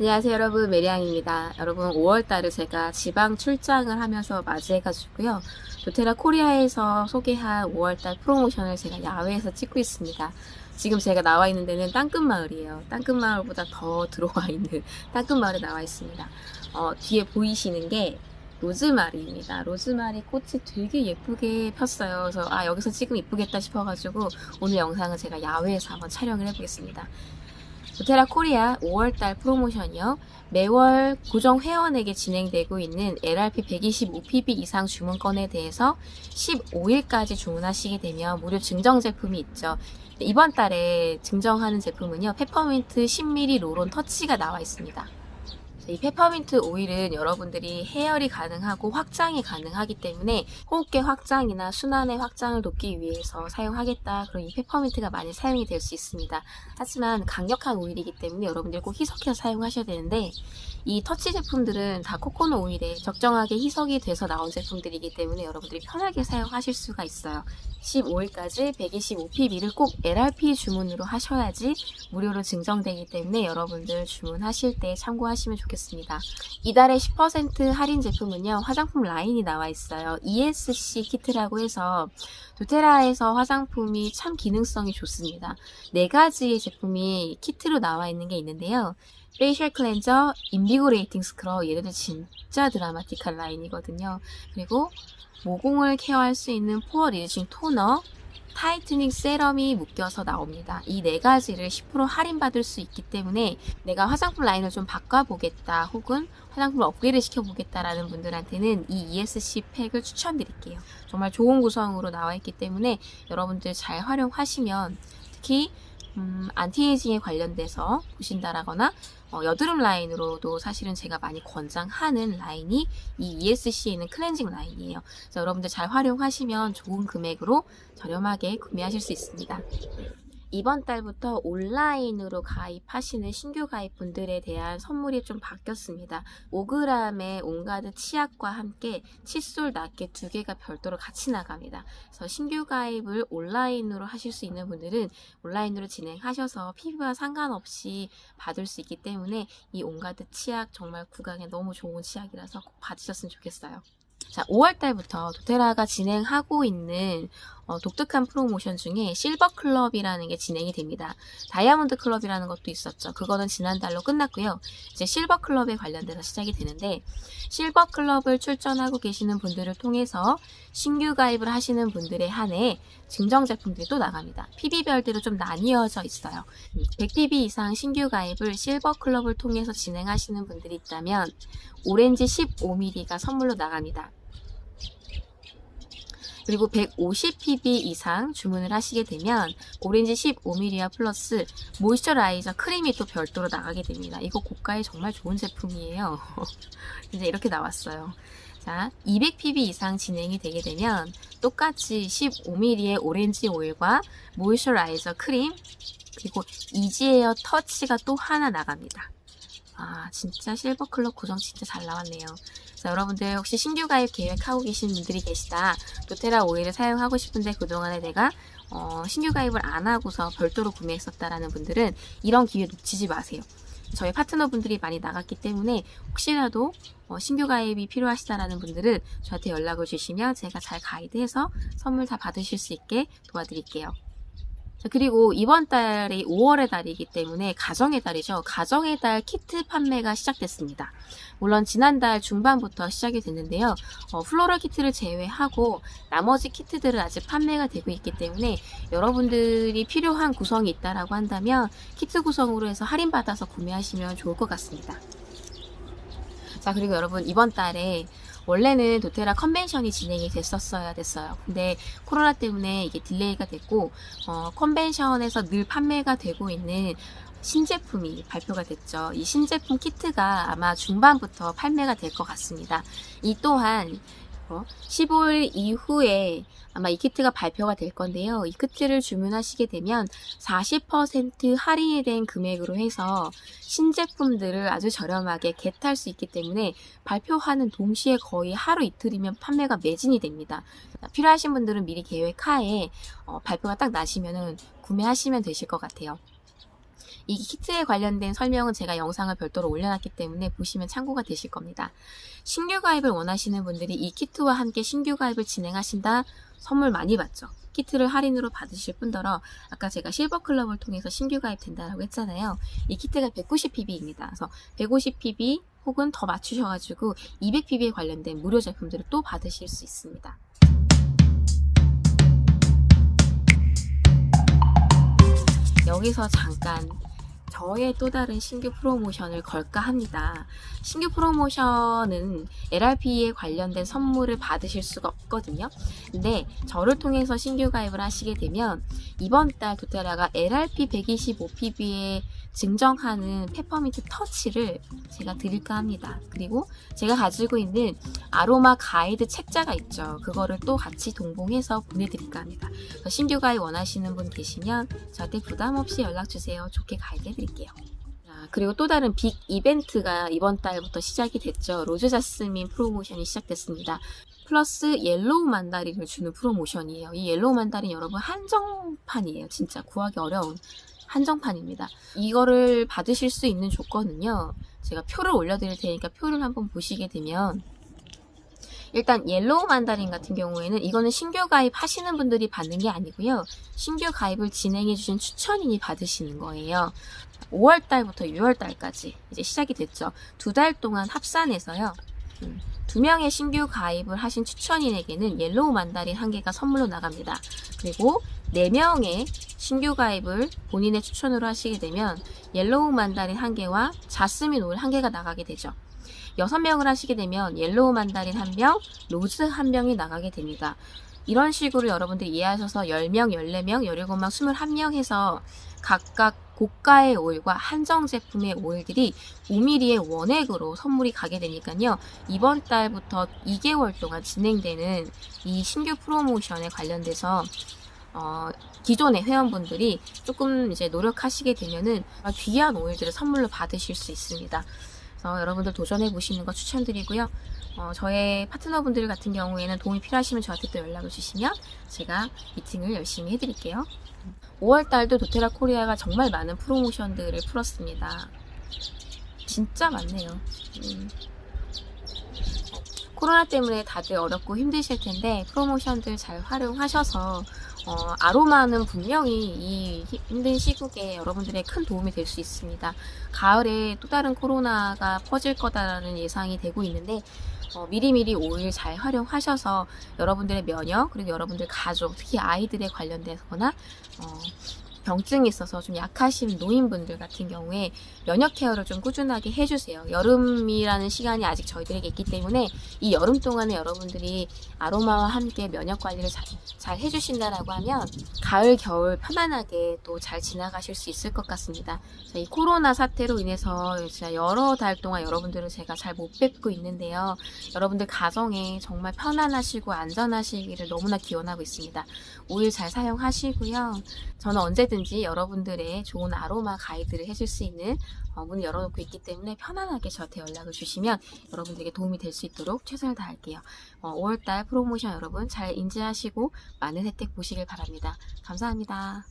안녕하세요 여러분 메리앙입니다. 여러분 5월달을 제가 지방 출장을 하면서 맞이해가지고요. 도테라 코리아에서 소개한 5월달 프로모션을 제가 야외에서 찍고 있습니다. 지금 제가 나와 있는 데는 땅끝 마을이에요. 땅끝 마을보다 더 들어와 있는 땅끝 마을에 나와 있습니다. 어, 뒤에 보이시는 게 로즈마리입니다. 로즈마리 꽃이 되게 예쁘게 폈어요. 그래서 아 여기서 찍으면 이쁘겠다 싶어가지고 오늘 영상은 제가 야외에서 한번 촬영을 해보겠습니다. 도테라 코리아 5월달 프로모션이요. 매월 고정 회원에게 진행되고 있는 LRP 125PB 이상 주문건에 대해서 15일까지 주문하시게 되면 무료 증정 제품이 있죠. 이번 달에 증정하는 제품은요. 페퍼민트 10ml 로론 터치가 나와 있습니다. 이 페퍼민트 오일은 여러분들이 해열이 가능하고 확장이 가능하기 때문에 호흡기 확장이나 순환의 확장을 돕기 위해서 사용하겠다. 그럼 이 페퍼민트가 많이 사용이 될 수 있습니다. 하지만 강력한 오일이기 때문에 여러분들 꼭 희석해서 사용하셔야 되는데 이 터치 제품들은 다 코코넛 오일에 적정하게 희석이 돼서 나온 제품들이기 때문에 여러분들이 편하게 사용하실 수가 있어요. 15일까지 125PB를 꼭 LRP 주문으로 하셔야지 무료로 증정되기 때문에 여러분들 주문하실 때 참고하시면 좋겠습니다. 이달의 10% 할인 제품은요, 화장품 라인이 나와 있어요. ESC 키트라고 해서 도테라에서 화장품이 참 기능성이 좋습니다. 네 가지의 제품이 키트로 나와 있는 게 있는데요. 페이셜 클렌저, 인비고레이팅 스크럽, 얘네들 진짜 드라마틱한 라인이거든요. 그리고 모공을 케어할 수 있는 포어 리드싱 토너, 타이트닝 세럼이 묶여서 나옵니다. 이 네 가지를 10% 할인받을 수 있기 때문에 내가 화장품 라인을 좀 바꿔보겠다 혹은 화장품을 업그레이드 시켜보겠다라는 분들한테는 이 ESC 팩을 추천드릴게요. 정말 좋은 구성으로 나와 있기 때문에 여러분들 잘 활용하시면 특히 음, 안티에이징에 관련돼서 보신다라거나 어, 여드름 라인으로도 사실은 제가 많이 권장하는 라인이 이 ESC에 있는 클렌징 라인이에요. 그래서 여러분들 잘 활용하시면 좋은 금액으로 저렴하게 구매하실 수 있습니다. 이번 달부터 온라인으로 가입하시는 신규 가입분들에 대한 선물이 좀 바뀌었습니다. 5g의 온가드 치약과 함께 칫솔 낱개 두 개가 별도로 같이 나갑니다. 그래서 신규 가입을 온라인으로 하실 수 있는 분들은 온라인으로 진행하셔서 피부와 상관없이 받을 수 있기 때문에 이 온가드 치약 정말 구강에 너무 좋은 치약이라서 꼭 받으셨으면 좋겠어요. 자, 5월달부터 도테라가 진행하고 있는 어, 독특한 프로모션 중에 실버 클럽이라는 게 진행이 됩니다. 다이아몬드 클럽이라는 것도 있었죠. 그거는 지난달로 끝났고요. 이제 실버 클럽에 관련돼서 시작이 되는데 실버 클럽을 출전하고 계시는 분들을 통해서 신규 가입을 하시는 분들에 한해 증정 제품들이 또 나갑니다. PB별대로 좀 나뉘어져 있어요. 100PB 이상 신규 가입을 실버 클럽을 통해서 진행하시는 분들이 있다면 오렌지 15ml가 선물로 나갑니다. 그리고 150pb 이상 주문을 하시게 되면 오렌지 15ml와 플러스 모이스처라이저 크림이 또 별도로 나가게 됩니다. 이거 고가에 정말 좋은 제품이에요. 이제 이렇게 나왔어요. 자, 200pb 이상 진행이 되게 되면 똑같이 15ml의 오렌지 오일과 모이스처라이저 크림 그리고 이지에어 터치가 또 하나 나갑니다. 아, 진짜 실버클럽 구성 진짜 잘 나왔네요. 자, 여러분들 혹시 신규 가입 계획하고 계신 분들이 계시다. 도테라 오일을 사용하고 싶은데 그동안에 내가 어, 신규 가입을 안 하고서 별도로 구매했었다라는 분들은 이런 기회 놓치지 마세요. 저희 파트너분들이 많이 나갔기 때문에 혹시라도 어, 신규 가입이 필요하시다라는 분들은 저한테 연락을 주시면 제가 잘 가이드해서 선물 다 받으실 수 있게 도와드릴게요. 자, 그리고 이번 달이 5월의 달이기 때문에 가정의 달이죠. 가정의 달 키트 판매가 시작됐습니다. 물론 지난달 중반부터 시작이 됐는데요. 어, 플로럴 키트를 제외하고 나머지 키트들은 아직 판매가 되고 있기 때문에 여러분들이 필요한 구성이 있다라고 한다면 키트 구성으로 해서 할인받아서 구매하시면 좋을 것 같습니다. 자, 그리고 여러분 이번 달에 원래는 도테라 컨벤션이 진행이 됐었어야 됐어요. 근데 코로나 때문에 이게 딜레이가 됐고 어, 컨벤션에서 늘 판매가 되고 있는 신제품이 발표가 됐죠. 이 신제품 키트가 아마 중반부터 판매가 될 것 같습니다. 이 또한 15일 이후에 아마 이 키트가 발표가 될 건데요. 이 키트를 주문하시게 되면 40% 할인이 된 금액으로 해서 신제품들을 아주 저렴하게 겟할 수 있기 때문에 발표하는 동시에 거의 하루 이틀이면 판매가 매진이 됩니다. 필요하신 분들은 미리 계획하에 어, 발표가 딱 나시면은 구매하시면 되실 것 같아요. 이 키트에 관련된 설명은 제가 영상을 별도로 올려놨기 때문에 보시면 참고가 되실 겁니다. 신규 가입을 원하시는 분들이 이 키트와 함께 신규 가입을 진행하신다 선물 많이 받죠. 키트를 할인으로 받으실 뿐더러 아까 제가 실버 클럽을 통해서 신규 가입 된다고 했잖아요. 이 키트가 190pb입니다. 그래서 150pb 혹은 더 맞추셔가지고 200pb에 관련된 무료 제품들을 또 받으실 수 있습니다. 여기서 잠깐 저의 또 다른 신규 프로모션을 걸까 합니다. 신규 프로모션은 LRP에 관련된 선물을 받으실 수가 없거든요. 근데 저를 통해서 신규 가입을 하시게 되면 이번 달 도테라가 LRP 125pb에 증정하는 페퍼민트 터치를 제가 드릴까 합니다. 그리고 제가 가지고 있는 아로마 가이드 책자가 있죠. 그거를 또 같이 동봉해서 보내드릴까 합니다. 신규 가입 원하시는 분 계시면 저한테 부담 없이 연락 주세요. 좋게 가입해 드릴게요. 자, 그리고 또 다른 빅 이벤트가 이번 달부터 시작이 됐죠. 로즈 자스민 프로모션이 시작됐습니다. 플러스 옐로우 만다린을 주는 프로모션이에요. 이 옐로우 만다린 여러분 한정판이에요. 진짜 구하기 어려운 한정판입니다. 이거를 받으실 수 있는 조건은요. 제가 표를 올려드릴 테니까 표를 한번 보시게 되면 일단 옐로우 만다린 같은 경우에는 이거는 신규 가입 하시는 분들이 받는 게 아니고요. 신규 가입을 진행해 주신 추천인이 받으시는 거예요. 5월 달부터 6월 달까지 이제 시작이 됐죠. 두 달 동안 합산해서요. 음, 두 명의 신규 가입을 하신 추천인에게는 옐로우 만다린 한 개가 선물로 나갑니다. 그리고 네 명의 신규 가입을 본인의 추천으로 하시게 되면 옐로우 만다린 한 개와 자스민 오일 한 개가 나가게 되죠. 여섯 명을 하시게 되면 옐로우 만다린 한 병, 로즈 한 병이 나가게 됩니다. 이런 식으로 여러분들이 이해하셔서 10명, 14명, 17명, 21명 해서 각각 고가의 오일과 한정 제품의 오일들이 5mm의 원액으로 선물이 가게 되니까요. 이번 달부터 2개월 동안 진행되는 이 신규 프로모션에 관련돼서 어, 기존의 회원분들이 조금 이제 노력하시게 되면은 귀한 오일들을 선물로 받으실 수 있습니다. 그래서 여러분들 도전해 보시는 거 추천드리고요. 어, 저의 파트너분들 같은 경우에는 도움이 필요하시면 저한테 또 연락을 주시면 제가 미팅을 열심히 해드릴게요. 5월 달도 도테라 코리아가 정말 많은 프로모션들을 풀었습니다. 진짜 많네요. 음. 코로나 때문에 다들 어렵고 힘드실 텐데 프로모션들 잘 활용하셔서 어, 아로마는 분명히 이 힘든 시국에 여러분들의 큰 도움이 될 수 있습니다. 가을에 또 다른 코로나가 퍼질 거다라는 예상이 되고 있는데 어, 미리미리 오일 잘 활용하셔서 여러분들의 면역 그리고 여러분들 가족 특히 아이들에 관련돼서거나 어, 병증이 있어서 좀 약하신 노인분들 같은 경우에 면역 케어를 좀 꾸준하게 해주세요. 여름이라는 시간이 아직 저희들에게 있기 때문에 이 여름 동안에 여러분들이 아로마와 함께 면역 관리를 잘, 잘 해주신다라고 하면 가을, 겨울 편안하게 또 잘 지나가실 수 있을 것 같습니다. 자, 이 코로나 사태로 인해서 진짜 여러 달 동안 여러분들을 제가 잘 못 뵙고 있는데요. 여러분들 가정에 정말 편안하시고 안전하시기를 너무나 기원하고 있습니다. 오일 잘 사용하시고요. 저는 언제 든지 여러분들의 좋은 아로마 가이드를 해줄 수 있는 어, 문을 열어놓고 있기 때문에 편안하게 저한테 연락을 주시면 여러분들에게 도움이 될 수 있도록 최선을 다할게요. 어, 5월달 프로모션 여러분 잘 인지하시고 많은 혜택 보시길 바랍니다. 감사합니다.